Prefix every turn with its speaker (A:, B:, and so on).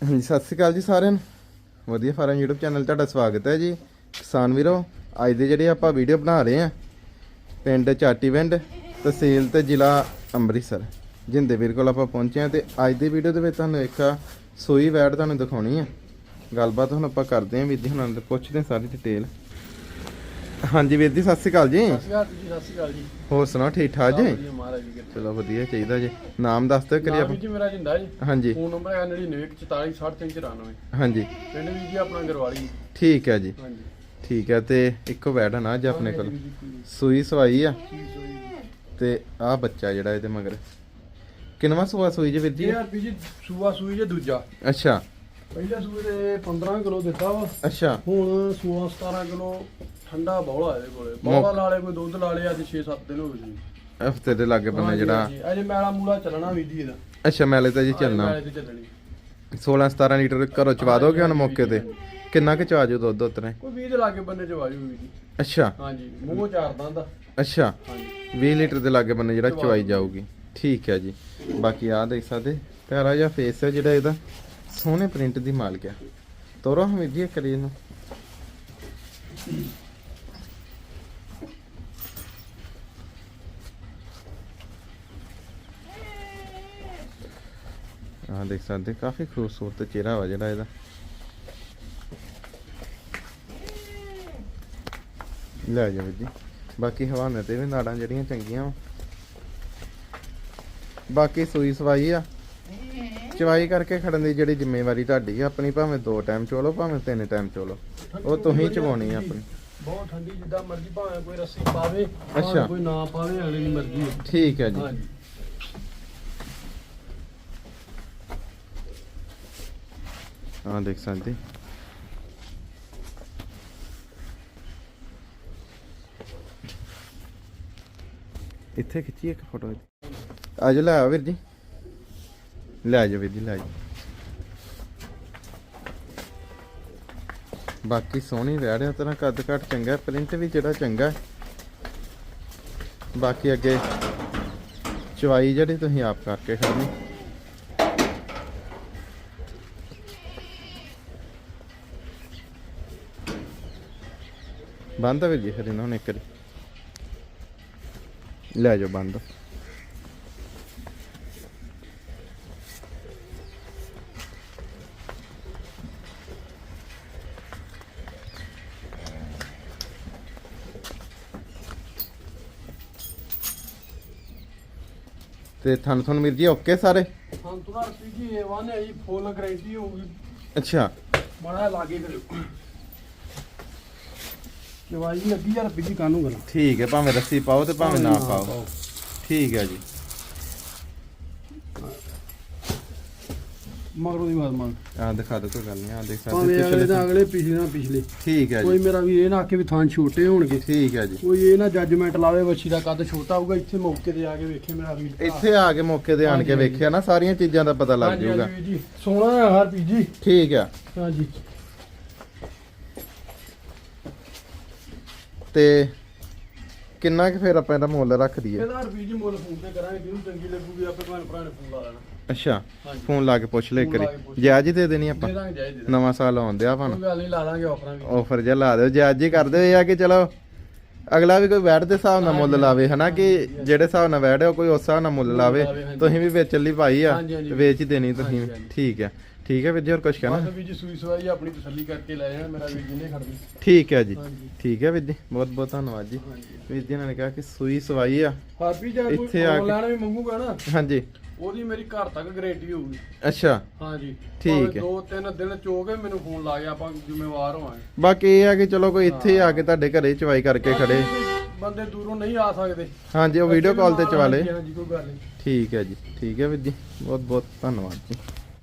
A: ਹਾਂਜੀ, ਸਤਿ ਸ਼੍ਰੀ ਅਕਾਲ ਜੀ ਸਾਰਿਆਂ ਨੂੰ। ਵਧੀਆ ਫਾਰਮ YouTube ਚੈਨਲ ਤੁਹਾਡਾ ਸਵਾਗਤ ਹੈ ਜੀ। ਕਿਸਾਨ ਵੀਰੋ, ਅੱਜ ਦੇ ਜਿਹੜੇ ਆਪਾਂ ਵੀਡੀਓ ਬਣਾ ਰਹੇ ਆ ਪਿੰਡ ਚਾਟੀਵਿੰਡ ਤਹਿਸੀਲ ਤੇ ਜ਼ਿਲ੍ਹਾ ਅੰਮ੍ਰਿਤਸਰ, ਜਿੰਦੇ ਵੀਰ ਕੋਲ ਆਪਾਂ ਪਹੁੰਚੇ ਆ ਤੇ ਅੱਜ ਦੀ ਵੀਡੀਓ ਦੇ ਵਿੱਚ ਤੁਹਾਨੂੰ ਇੱਕ ਸੂਈ ਵੈੜ ਤੁਹਾਨੂੰ ਦਿਖਾਉਣੀ ਆ। ਗੱਲਬਾਤ ਹੁਣ ਆਪਾਂ ਕਰਦੇ ਆਂ ਵੀਰ ਜੀ ਹੁਣਾਂ ਤੋਂ ਪੁੱਛਦੇ ਆਂ ਸਾਰੀ ਡਿਟੇਲ ਹਾਂਜੀ ਵੀਰ ਜੀ ਸਤਿ ਸ਼੍ਰੀ ਅਕਾਲ ਜੀ।
B: ਸਤਿ ਸ਼੍ਰੀ ਅਕਾਲ ਜੀ ਸਤਿ ਸ਼੍ਰੀ ਅਕਾਲ ਜੀ।
A: ਹੋਰ ਸੁਣਾਓ ਠੀਕ ਠਾਕ ਜੀ?
B: ਮਹਾਰਾਜ
A: ਚਲੋ ਵਧੀਆ ਚਾਹੀਦਾ ਜੀ। ਨਾਮ ਦੱਸ ਦਿਓ ਕਰੀ ਆਪਾਂ।
B: ਜੀ ਮੇਰਾ ਜਿੰਦਾ ਜੀ।
A: ਹਾਂਜੀ।
B: ਫੋਨ ਨੰਬਰ ਹੈ 9944469394
A: ਹਾਂਜੀ।
B: ਪਿੰਡ ਵੀ ਜੀ ਆਪਣਾ ਗਰਵਾਲੀ।
A: ਠੀਕ ਹੈ ਜੀ।
B: ਹਾਂਜੀ।
A: ਠੀਕ ਹੈ ਤੇ ਇੱਕੋ ਆ ਨਾ ਅੱਜ ਆਪਣੇ ਕੋਲ। ਸੂਈ ਸਵਾਈ ਆ। ਤੇ ਆਹ ਬੱਚਾ ਜਿਹੜਾ ਇਹਦੇ ਮਗਰ। ਕਿੰਨਵਾ ਸੂਆ ਸੂਈ ਜੀ ਵੀਰ ਜੀ?
B: ਇਹ ਆਰਪੀ ਜੀ ਸੂਆ ਸੂਈ ਜੇ ਦੂਜਾ।
A: ਅੱਛਾ।
B: ਪਹਿਲਾ ਸੂਏ ਦੇ 15 ਕਿਲੋ ਦਿੱਤਾ ਵਾ।
A: ਅੱਛਾ।
B: ਹੁਣ 16 17 ਕਿਲੋ ਠੰਡਾ ਬੌਲਾ ਇਹਦੇ ਕੋਲੇ। ਬੌਲਾ ਲਾਲੇ ਕੋਈ ਦੁੱਧ ਲਾਲੇ ਅੱਜ 6-7 ਦਿਨ ਹੋ ਗਏ ਜੀ।
A: ਹਫ਼ਤੇ ਦੇ ਲਾਗੇ ਬੰਨੇ ਜਿਹੜਾ।
B: ਅਜੇ ਮੈਲਾ ਮੂਲਾ ਚੱਲਣਾ ਵੀ ਜੀ ਇਹਦਾ।
A: ਅੱਛਾ ਮੈਲੇ ਤਾਂ ਜੀ ਚੱਲਣਾ।
B: ਮੈਲੇ ਤੇ ਚੱਲਣੀ।
A: 16 17 ਲੀਟਰ ਘਰੋਂ ਚਵਾ ਦੋਗੇ ਹੁਣ ਮੌਕੇ ਤੇ? ਕਿੰਨਾ ਕੁ ਚਵਾ ਜੂ ਦੁੱਧ ਉਤਰੇ?
B: ਕੋਈ 20 ਦੇ ਲਾਗੇ ਬੰਨੇ ਚ ਵਾਜੂ ਵੀ ਜੀ।
A: ਅੱਛਾ।
B: ਹਾਂਜੀ ਮੂੰਹ ਚਾਰ ਦੰਦ ਆ।
A: ਅੱਛਾ।
B: ਹਾਂਜੀ।
A: 20 ਲੀਟਰ ਦੇ ਲਾਗੇ ਬੰਨੇ ਜਿਹੜਾ
B: ਚਵਾਈ
A: ਜਾਊਗੀ। ਠੀਕ ਹੈ ਜੀ। ਬਾਕੀ ਆਹ ਦੇਖ ਸਕਦੇ। ਪਿਆਰਾ ਜਿਹਾ ਫੇਸ ਹੈ ਜਿਹੜਾ ਇਹਦਾ। ਸੋਹਣੇ ਪ੍ਰਿੰਟ ਦੀ ਮਾਲਕ ਹੈ ਤੋਰੋ ਹਮ ਕਰੀ ਇਹਨੂੰ। ਆਹ ਦੇਖ ਸਕਦੇ, ਕਾਫੀ ਖੂਬਸੂਰਤ ਚਿਹਰਾ ਵਾ ਜਿਹੜਾ ਇਹਦਾ। ਲੈ ਜਾਓ ਜੀ। ਬਾਕੀ ਹਵਾਨੇ ਤੇ ਵੀ ਨਾੜਾਂ ਜਿਹੜੀਆਂ ਚੰਗੀਆਂ ਵਾ। ਬਾਕੀ ਸੂਈ ਸਵਾਈ ਆ। ਚਵਾਈ ਕਰਕੇ ਖੜਨ ਦੀ ਜਿਹੜੀ ਜ਼ਿੰਮੇਵਾਰੀ ਤੁਹਾਡੀ ਆ ਆਪਣੀ ਭਾਵੇਂ ਦੋ ਟਾਈਮ ਚੋਲੋ ਭਾਵੇਂ ਤਿੰਨ ਟਾਈਮ ਚੋਲੋ ਉਹ ਤੁਸੀਂ ਚਵਾਉਣੀ ਆ ਆਪਣੀ।
B: ਬਹੁਤ ਠੰਡੀ ਜਿੱਦਾਂ ਮਰਜ਼ੀ ਭਾਵੇਂ ਕੋਈ ਰੱਸੀ ਪਾਵੇ ਭਾਵੇਂ
A: ਅੱਛਾ।
B: ਕੋਈ ਨਾ ਪਾਵੇ ਅਗਲੇ ਦੀ ਮਰਜ਼ੀ ਹੈ
A: ਠੀਕ ਹੈ ਜੀ।
B: ਹਾਂਜੀ।
A: ਹਾਂ ਦੇਖ ਸਕਦੇ। ਇੱਥੇ ਖਿੱਚੀ ਇੱਕ ਫੋਟੋ ਆਜੋ ਲੈ ਆਓ ਵੀਰ ਜੀ। ਲੈ ਜਾਓ ਵੀਰ ਲੈ ਜਾਓ। ਬਾਕੀ ਸੋਹਣੀ ਰਹਿ ਹੈ ਤਰ੍ਹਾਂ ਕੱਦ ਘੱਟ ਚੰਗਾ ਪ੍ਰਿੰਟ ਵੀ ਜਿਹੜਾ ਚੰਗਾ ਬਾਕੀ ਅੱਗੇ ਚਵਾਈ ਜਿਹੜੀ ਤੁਸੀਂ ਆਪ ਕਰਕੇ ਖੜਨੀ ਬੰਦ ਆ ਵੀਰ ਜੀ ਫਿਰ ਇਹਨਾਂ ਨੇ ਕਰੀ ਲੈ ਜਾਓ ਬੰਦ। ਤੇ ਥਣ ਥਣ ਵੀਰ ਜੀ ਓਕੇ ਸਾਰੇ?
B: ਤੁਰਾ ਰਸੀ ਜੀ A1 ਹੈ ਜੀ ਫੁੱਲ ਗਾਰੰਟੀ ਹੋਊਗੀ।
A: ਅੱਛਾ।
B: ਬੜਾ ਲਾਗੇ ਕਰਿਓ। ਜਵਾਈ ਲੱਗੀ ਯਾਰ ਬਿਜ਼ੀ ਕਾਨੂੰ ਗਲਾ
A: ਠੀਕ ਹੈ ਭਾਵੇਂ ਰੱਸੀ ਪਾਓ ਤੇ ਭਾਵੇਂ ਨਾ ਪਾਓ। ਠੀਕ ਹੈ ਜੀ।
B: ਮਗਰੋਂ ਦੀ ਬਾਤ ਮੰਗ।
A: ਆ ਦਿਖਾ ਦਿਓ ਕੋਈ ਗੱਲ ਨਹੀਂ ਆ ਦੇਖ
B: ਭਾਵੇਂ
A: ਸਕਦੇ
B: ਅਗਲੇ ਦਾ ਅਗਲੇ ਪਿਛਲੇ ਨਾ ਪਿਛਲੇ।
A: ਠੀਕ ਹੈ
B: ਕੋਈ
A: ਜੀ।
B: ਮੇਰਾ ਵੀ ਇਹ ਨਾ ਆਖੇ ਵੀ ਥਾਂ ਛੋਟੇ ਹੋਣਗੇ।
A: ਠੀਕ ਹੈ ਜੀ।
B: ਕੋਈ ਇਹ ਨਾ ਜੱਜਮੈਂਟ ਲਾਵੇ ਬੱਚੀ ਦਾ ਕੱਦ ਛੋਟਾ ਹੋਊਗਾ ਇੱਥੇ ਮੌਕੇ ਤੇ ਆ ਕੇ ਵੇਖੇ ਮੇਰਾ ਵੀ
A: ਇੱਥੇ ਆ ਕੇ ਮੌਕੇ ਤੇ ਆਣ ਕੇ। ਵੇਖਿਆ ਨਾ ਸਾਰੀਆਂ ਚੀਜ਼ਾਂ ਦਾ ਪਤਾ ਲੱਗ
B: ਹਾਂਜੀ,
A: ਜਾਊਗਾ।
B: ਹਾਂਜੀ ਜੀ ਸੋਹਣਾ ਹੈ ਹਰ ਪੀਜੀ
A: ਠੀਕ ਆ
B: ਹਾਂਜੀ।
A: ਤੇ ਕਿੰਨਾ ਕੁ ਫਿਰ ਆਪਾਂ ਇਹਦਾ ਮੁੱਲ ਰੱਖ ਦਈਏ?
B: ਇਹਦਾ ਹਰ ਪੀਜੀ ਮੁੱਲ ਫੋਨ ਤੇ ਕਰਾਂਗੇ ਜਿਹਨੂੰ ਚੰਗੀ ਲੱਗੂਗੀ ਆਪੇ ਭੈਣ ਭਰਾ ਨੇ ਫੋਨ ਲਾ ਲੈਣਾ।
A: ਅੱਛਾ
B: ਹਾਂਜੀ।
A: ਫੋਨ ਲਾ ਕੇ ਪੁੱਛ ਲੈ
B: ਫੋਨ ਲਾ
A: ਕਰੀ
B: ਕੇ ਪੁੱਛ
A: ਜਾਇਜ਼ ਹੀ ਦੇ ਦੇਣੀ ਆਪਾਂ।
B: ਦੇ ਦਾਂਗੇ ਜਾਇਜ਼ ਦੇ ਦਾਂਗੇ।
A: ਨਵਾਂ ਸਾਲ ਆਉਣ ਦਿਆ ਆਪਾਂ
B: ਕੋਈ ਗੱਲ ਨਹੀਂ ਲਾ ਦਾਂਗੇ ਆਫਰਾਂ ਵੀ।
A: ਆਫਰ ਜਿਹਾ ਲਾ ਦਿਓ ਜਾਇਜ਼ ਹੀ ਕਰ ਦਿਓ ਇਹ ਆ ਕਿ ਚਲੋ ਅਗਲਾ ਵੀ ਕੋਈ ਵੈਟ ਦੇ ਹਿਸਾਬ ਨਾਲ ਮੁੱਲ ਲਾਵੇ ਹਨਾ ਕਿ ਜਿਹੜੇ ਹਿਸਾਬ ਨਾਲ ਵੈਟ ਹੈ ਉਹ ਕੋਈ ਉਸ ਹਿਸਾਬ ਨਾਲ ਮੁੱਲ ਲਾਵੇ।
B: ਲਾਵੇ, ਹਾਂਜੀ।
A: ਤੁਸੀਂ ਵੀ ਵੇਚਣ ਲਈ ਪਾਈ ਆ
B: ਹਾਂਜੀ, ਹਾਂਜੀ।
A: ਵੇਚ ਹੀ ਦੇਣੀ ਤੁਸੀਂ
B: ਹਾਂਜੀ, ਹਾਂਜੀ।
A: ਠੀਕ ਹੈ। ਠੀਕ ਹੈ ਵੀਰ ਜੀ ਹੋਰ ਕੁਝ ਕਹਿਣਾ?
B: ਬਸ ਵੀ ਜੀ ਸੂਈ ਸਵਾਈ ਆਪਣੀ ਤਸੱਲੀ ਕਰਕੇ ਲੈ ਜਾਣਾ ਮੇਰਾ ਵੀਰ ਜਿੰਨੇ ਖੜਦੀ
A: ਠੀਕ ਹੈ ਜੀ।
B: ਹਾਂਜੀ।
A: ਠੀਕ ਹੈ ਵੀਰ ਜੀ ਬਹੁਤ ਬਹੁਤ ਧੰਨਵਾਦ ਜੀ।
B: ਹਾਂਜੀ।
A: ਵੀਰ ਜੀ ਨੇ ਕਿਹਾ ਕਿ ਸੂਈ ਸਵਾਈ ਆ।
B: ਹਾਪੀ ਜੇ ਕੋਈ
A: ਆ ਕੇ-
B: ਆਨਲਾਈਨ ਵੀ ਮੰਗੂਗਾ ਨਾ
A: ਹਾਂਜੀ।
B: ਉਹਦੀ ਮੇਰੀ ਘਰ ਤੱਕ ਗਾਰੰਟੀ ਹੋਊਗੀ।
A: ਅੱਛਾ।
B: ਹਾਂਜੀ।
A: ਠੀਕ
B: ਭਾਵੇਂ
A: ਹੈ।
B: ਦੋ ਤਿੰਨ ਦਿਨ ਚੋਗੇ ਮੈਨੂੰ ਫੋਨ ਲਾ ਗਿਆ ਆਪਾਂ ਜ਼ਿੰਮੇਵਾਰ ਹੋਵਾਂਗੇ।
A: ਬਾਕੀ ਇਹ ਆ ਕਿ ਚਲੋ ਕੋਈ ਇੱਥੇ ਆ ਕੇ ਤੁਹਾਡੇ ਘਰੇ ਚਵਾਈ ਕਰਕੇ ਖੜੇ।
B: ਬੰਦੇ ਦੂਰੋਂ ਨਹੀਂ ਆ ਸਕਦੇ।
A: ਹਾਂਜੀ ਉਹ ਵੀਡੀਓ ਕਾਲ ਤੇ ਚਵਾ ਲੇ
B: ਹਾਂਜੀ, ਹਾਂਜੀ ਕੋਈ ਗੱਲ ਨਹੀਂ।
A: ਠੀਕ ਹੈ ਜੀ। ਠੀਕ ਹੈ ਵੀਰ ਜੀ। ਬਹੁਤ ਬਹੁਤ ਧੰਨਵਾਦ ਜੀ।